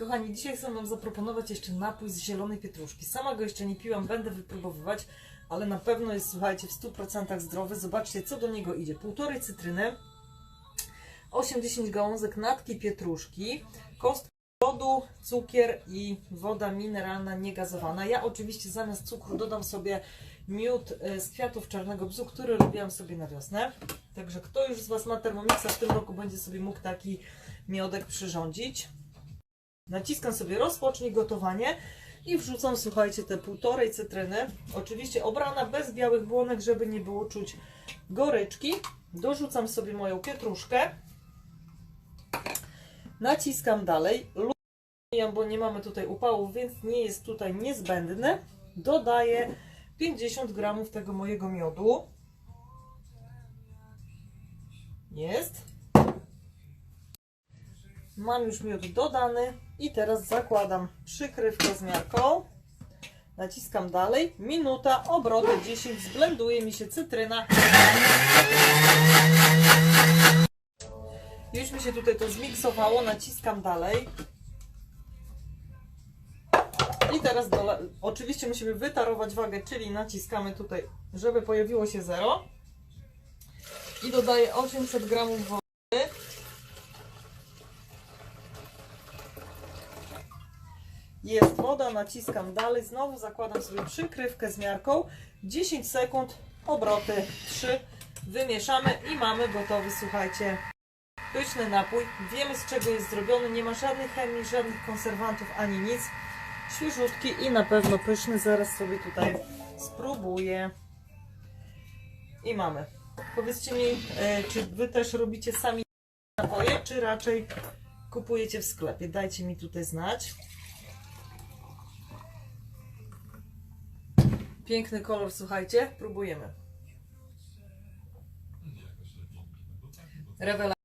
Kochani, dzisiaj chcę Wam zaproponować jeszcze napój z zielonej pietruszki. Sama go jeszcze nie piłam, będę wypróbowywać, ale na pewno jest, słuchajcie, w 100% zdrowy. Zobaczcie, co do niego idzie. Półtorej cytryny, 8-10 gałązek natki pietruszki, kostka lodu, cukier i woda mineralna niegazowana. Ja oczywiście zamiast cukru dodam sobie miód e, z kwiatów czarnego bzu, który robiłam sobie na wiosnę. Także kto już z Was ma Thermomixa w tym roku będzie sobie mógł taki miodek przyrządzić. Naciskam sobie rozpocznij gotowanie i wrzucam, słuchajcie, te półtorej cytryny. Oczywiście obrana bez białych błonek, żeby nie było czuć goryczki. Dorzucam sobie moją pietruszkę. Naciskam dalej. Lubię, bo nie mamy tutaj upałów, więc nie jest tutaj niezbędny. Dodaję 50 gramów tego mojego miodu. Mam już miód dodany i teraz zakładam przykrywkę z miarką. Naciskam dalej. Minuta, obroty 10, zblenduje mi się cytryna. Już mi się tutaj to zmiksowało, naciskam dalej. I teraz oczywiście musimy wytarować wagę, czyli naciskamy tutaj, żeby pojawiło się 0. I dodaję 800 gramów wody. Jest woda, naciskam dalej, znowu zakładam sobie przykrywkę z miarką. 10 sekund, obroty 3, wymieszamy i mamy gotowy, słuchajcie, pyszny napój. Wiemy z czego jest zrobiony, nie ma żadnych chemii, żadnych konserwantów ani nic. Świeżutki i na pewno pyszny, zaraz sobie tutaj spróbuję. I mamy. Powiedzcie mi, e, czy wy też robicie sami napoje, czy raczej kupujecie w sklepie? Dajcie mi tutaj znać. Piękny kolor, słuchajcie, próbujemy. Rewelacja.